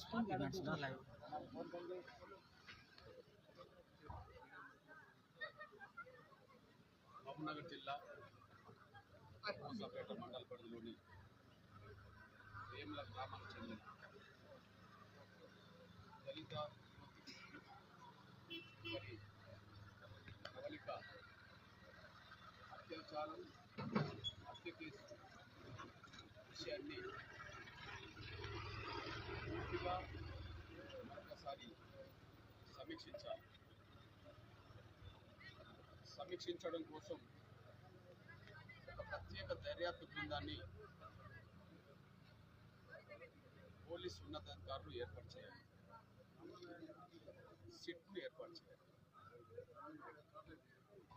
Spring events are live. Mahabubnagar జిల్లా మూసాపేట మండల పరిధిలోని వేముల గ్రామానికి చెందిన దళిత మరి కవలిక అత్యాచారం హత్య కేసు విషయాన్ని పూర్తిగా ఒక్కసారి సమీక్షించాలి. సమీక్షించడం కోసం ఒక ప్రత్యేక దర్యాప్తు బృందాన్ని పోలీస్ ఉన్నతాధికారులు ఏర్పాటు చేయాలి. సిట్ను ఏర్పాటు చేయాలి.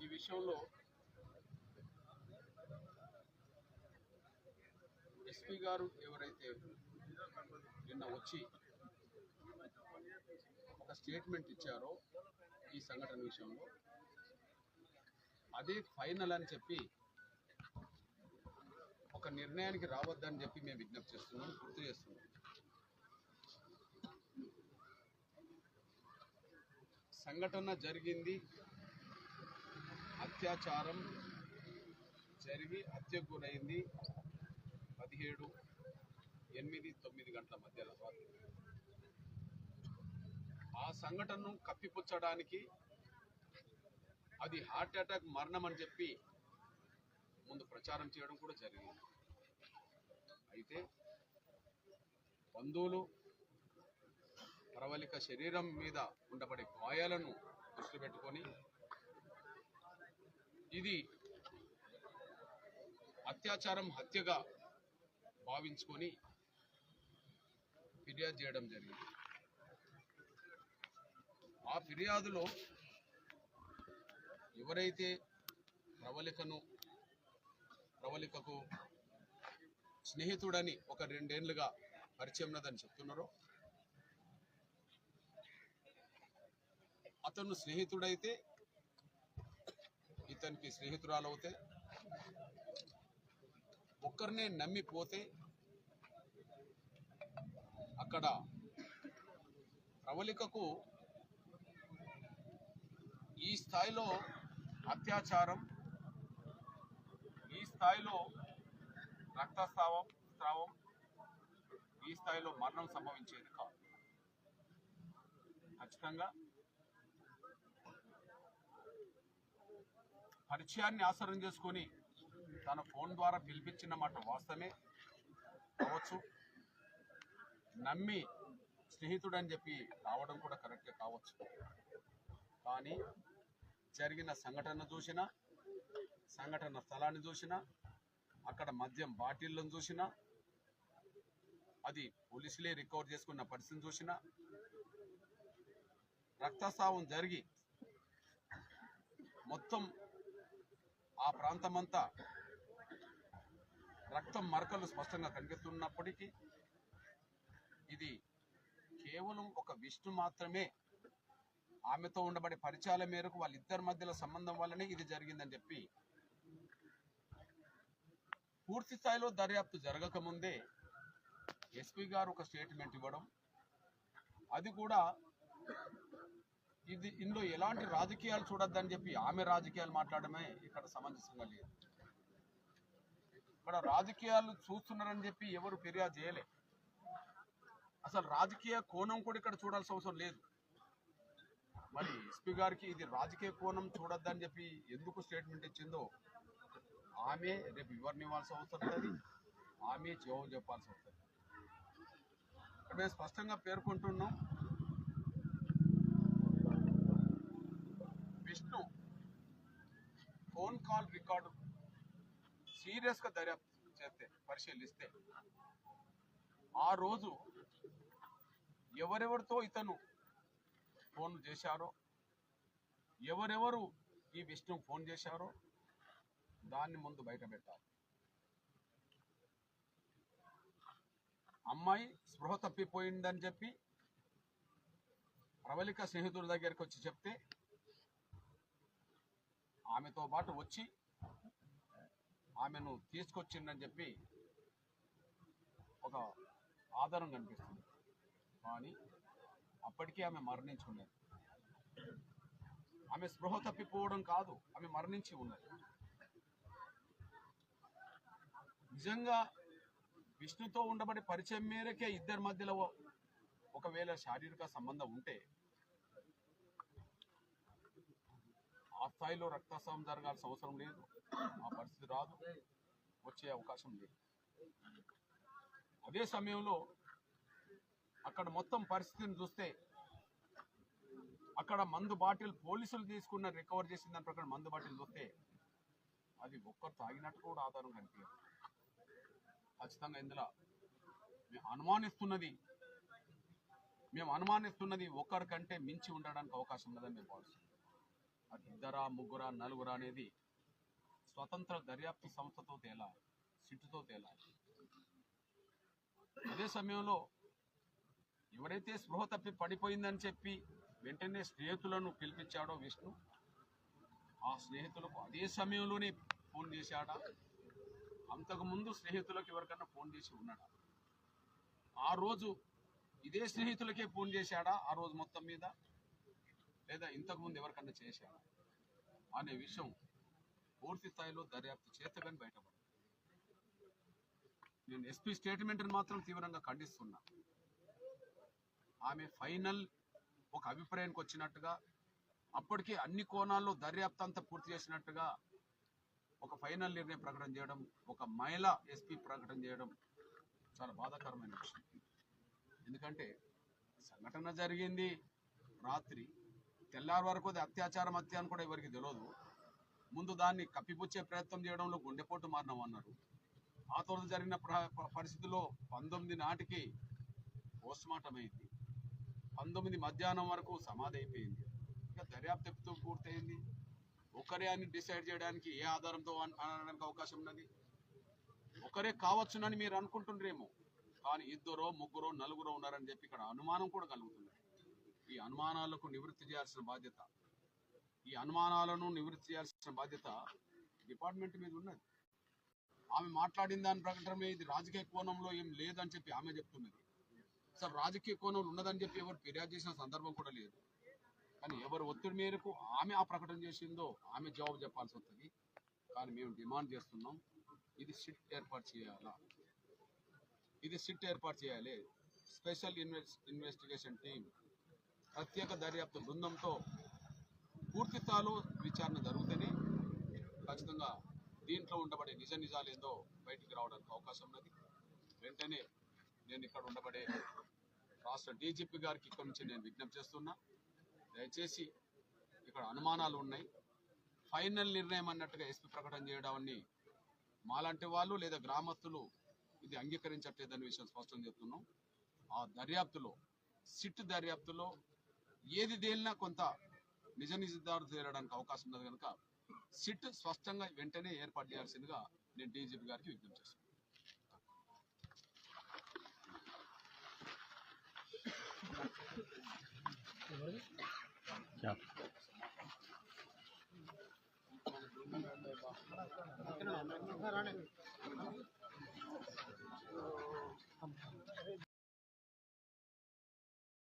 ఈ విషయంలో ఎస్పీ గారు ఎవరైతే నిన్న వచ్చి ఒక స్టేట్మెంట్ ఇచ్చారో ఈ సంఘటన విషయంలో. అదే ఫైనల్ అని చెప్పి ఒక నిర్ణయానికి రావద్దని చెప్పి మేము విజ్ఞప్తి చేస్తున్నాం గుర్తు చేస్తున్నాం. సంఘటన జరిగింది అత్యాచారం జరిగి హత్యకు గురైంది పదిహేడు ఎనిమిది తొమ్మిది గంటల మధ్యలో ఆ సంఘటనను కప్పిపుచ్చడానికి అది హార్ట్ అటాక్ మరణం అని చెప్పి ముందు ప్రచారం చేయడం కూడా జరిగింది. అయితే బంధువులు ప్రవళిక శరీరం మీద ఉండబడే గాయాలను దృష్టి పెట్టుకొని ఇది అత్యాచారం హత్యగా భావించుకొని ఫిర్యాదు చేయడం జరిగింది. ఆ ఫిర్యాదులో ఎవరైతే ప్రవళికను ప్రవళికకు స్నేహితుడని ఒక రెండేళ్ళుగా పరిచయం ఉన్నదని చెప్తున్నారో అతను స్నేహితుడైతే ఇతనికి స్నేహితురాలవుతే ఒక్కరినే నమ్మిపోతే అక్కడ ప్రవళికకు ఈ స్థాయిలో అత్యాచారం ఈ స్థాయిలో రక్తస్రావం స్రావం ఈ స్థాయిలో మరణం సంభవించేది కాదు. ఖచ్చితంగా పరిచయాన్ని ఆసరం చేసుకొని తన ఫోన్ ద్వారా పిలిపించిన మాట వాస్తవమే. కావచ్చు. నమ్మి స్నేహితుడని చెప్పి రావడం కూడా కరెక్టే కావచ్చు. కానీ జరిగిన సంఘటన చూసినా సంఘటన స్థలాన్ని చూసినా అక్కడ మద్యం బాటిళ్ళను చూసినా అది పోలీసులే రికవర్ చేసుకున్న పరిస్థితిని చూసినా రక్తస్రావం జరిగి మొత్తం ఆ ప్రాంతమంతా రక్తం మరకలు స్పష్టంగా కనిపిస్తున్నప్పటికీ ఇది కేవలం ఒక విష్ణు మాత్రమే ఆమెతో ఉండబడే పరిచయాల మేరకు వాళ్ళిద్దరి మధ్యలో సంబంధం వల్లనే ఇది జరిగిందని చెప్పి పూర్తి స్థాయిలో దర్యాప్తు జరగకముందే ఎస్పీ గారు ఒక స్టేట్మెంట్ ఇవ్వడం. అది కూడా ఇది ఇందులో ఎలాంటి రాజకీయాలు చూడొద్దని చెప్పి ఆమె రాజకీయాలు మాట్లాడమే ఇక్కడ సమంజసంగా లేదు. ఇక్కడ రాజకీయాలు చూస్తున్నారని చెప్పి ఎవరు ఫిర్యాదు చేయలే. అసలు రాజకీయ కోణం కూడా ఇక్కడ చూడాల్సిన అవసరం లేదు. మరి ఎస్పీ గారికి ఇది రాజకీయ కోణం చూడొద్దని చెప్పి ఎందుకు స్టేట్మెంట్ ఇచ్చిందో ఆమె రేపు వివరణ ఇవ్వాల్సి అవసరం ఉంటుంది ఆమె జవాబు చెప్పాల్సి వస్తుంది ఇక్కడ మేము స్పష్టంగా పేర్కొంటున్నాం. విష్ణు ఫోన్ కాల్ రికార్డు సీరియస్గా దర్యాప్తు చేస్తే పరిశీలిస్తే ఆ రోజు ఎవరెవరితో ఇతను ఫోన్ చేశారో ఎవరెవరు ఈ విష్ణు ఫోన్ చేశారో దాన్ని ముందు బయట పెట్టాలి. అమ్మాయి స్పృహ తప్పిపోయిందని చెప్పి ప్రవళిక స్నేహితుల దగ్గరికి వచ్చి చెప్తే ఆమెతో పాటు వచ్చి ఆమెను తీసుకొచ్చిందని చెప్పి ఒక ఆధారం కనిపిస్తుంది. కానీ అప్పటికే ఆమె మరణించి ఉన్నది ఆమె స్పృహ తప్పిపోవడం కాదు ఆమె మరణించి ఉన్నది. నిజంగా విష్ణుతో ఉండబడే పరిచయం మేరకే ఇద్దరి మధ్యలో ఒకవేళ శారీరక సంబంధం ఉంటే ఆ స్థాయిలో రక్తస్రావం జరగాల్సిన అవసరం లేదు. ఆ పరిస్థితి రాదు. వచ్చే అవకాశం లేదు. అదే సమయంలో అక్కడ మొత్తం పరిస్థితిని చూస్తే అక్కడ మందు బాటిల్ పోలీసులు తీసుకున్న రికవర్ చేసిన దాని ప్రకారం మందు బాటిల్ చూస్తే అది ఒక్కరు తాగినట్టు కూడా ఆధారం కనిపించదు. ఖచ్చితంగా ఇందులో మేము అనుమానిస్తున్నది మేము అనుమానిస్తున్నది ఒక్కరికంటే మించి ఉండడానికి అవకాశం ఉన్నదని మేము భావిస్తున్నాం. అది ఇద్దరా ముగ్గురా నలుగురా అనేది స్వతంత్ర దర్యాప్తు సంస్థతో తేలాలి సిట్టుతో తేలాలి. అదే సమయంలో ఎవరైతే స్పృహ తప్పి పడిపోయిందని చెప్పి వెంటనే స్నేహితులను పిలిపించాడో విష్ణు. ఆ స్నేహితులకు అదే సమయంలోనే ఫోన్ చేశాడా. అంతకుముందు స్నేహితులకు ఎవరికన్నా ఫోన్ చేసి ఉన్నాడా? ఆ రోజు ఇదే స్నేహితులకే ఫోన్ చేశాడా? ఆ రోజు మొత్తం మీద? లేదా ఇంతకుముందు ఎవరికన్నా చేశాడా? అనే విషయం పూర్తి స్థాయిలో దర్యాప్తు చేతగాని బయటపడింది నేను ఎస్పీ స్టేట్మెంట్ని మాత్రం తీవ్రంగా ఖండిస్తున్నా. ఆమె ఫైనల్ ఒక అభిప్రాయానికి వచ్చినట్టుగా అప్పటికే అన్ని కోణాల్లో దర్యాప్తు అంతా పూర్తి చేసినట్టుగా ఒక ఫైనల్ నిర్ణయం ప్రకటన చేయడం ఒక మహిళ ఎస్పీ ప్రకటన చేయడం చాలా బాధాకరమైన విషయం. ఎందుకంటే సంఘటన జరిగింది రాత్రి తెల్లారి వరకు అది అత్యాచారం హత్య అని కూడా ఎవరికి తెలియదు ముందు దాన్ని కప్పిపుచ్చే ప్రయత్నం చేయడంలో గుండెపోటు మారినామన్నారు. ఆ తర్వాత జరిగిన ప్ర- పరిస్థితిలో పంతొమ్మిది నాటికి పోస్ట్మార్టం అయింది. పంతొమ్మిది మధ్యాహ్నం వరకు సమాధి అయిపోయింది. ఇంకా దర్యాప్తు ఎప్పుడు పూర్తయింది. ఒకరే అని డిసైడ్ చేయడానికి ఏ ఆధారంతో అనడానికి అవకాశం ఉన్నది? ఒకరే కావచ్చునని మీరు అనుకుంటుండ్రేమో. కానీ ఇద్దరో ముగ్గురో నలుగురో ఉన్నారని చెప్పి ఇక్కడ అనుమానం కూడా కలుగుతుంది ఈ అనుమానాలకు నివృత్తి చేయాల్సిన బాధ్యత. ఈ అనుమానాలను నివృత్తి చేయాల్సిన బాధ్యత డిపార్ట్మెంట్ మీద ఉన్నది. ఆమె మాట్లాడిన దాని ప్రకటనమే ఇది రాజకీయ కోణంలో ఏం లేదని చెప్పి ఆమె చెప్తున్నది. సార్ రాజకీయ కోణంలో ఉన్నదని చెప్పి ఎవరు ఫిర్యాదు చేసిన సందర్భం కూడా లేదు. కానీ ఎవరు ఒత్తిడి మేరకు ఆమె ఆ ప్రకటన చేసిందో ఆమె జవాబు చెప్పాల్సి వస్తుంది. కానీ మేము డిమాండ్ చేస్తున్నాం ఇది సిట్ ఏర్పాటు చేయాలా? ఇది సిట్ ఏర్పాటు చేయాలి. స్పెషల్ ఇన్వెస్ ఇన్వెస్టిగేషన్ టీం ప్రత్యేక దర్యాప్తు బృందంతో పూర్తి స్థాయిలో విచారణ జరుగుతూనే ఖచ్చితంగా దీంట్లో ఉండబడే నిజ నిజాలు ఏందో బయటికి రావడానికి అవకాశం ఉన్నది. వెంటనే నేను ఇక్కడ ఉండబడే రాష్ట్ర డీజీపీ గారికి ఇక్కడి నుంచి నేను విజ్ఞప్తి చేస్తున్నా. దయచేసి ఇక్కడ అనుమానాలు ఉన్నాయి. ఫైనల్ నిర్ణయం అన్నట్టుగా ఎస్పీ ప్రకటన చేయడాన్ని మాలాంటి వాళ్ళు లేదా గ్రామస్తులు ఇది అంగీకరించట్లేదనే విషయం స్పష్టం చెప్తున్నాం ఆ దర్యాప్తులో సిట్ దర్యాప్తులో ఏది తేలినా కొంత నిజ నిజాలు తేలడానికి అవకాశం ఉన్నది కనుక సిట్ స్పష్టంగా వెంటనే ఏర్పాటు చేయాల్సిందిగా నేను డీజీపీ గారికి విజ్ఞప్తి చేస్తున్నాను Yeah.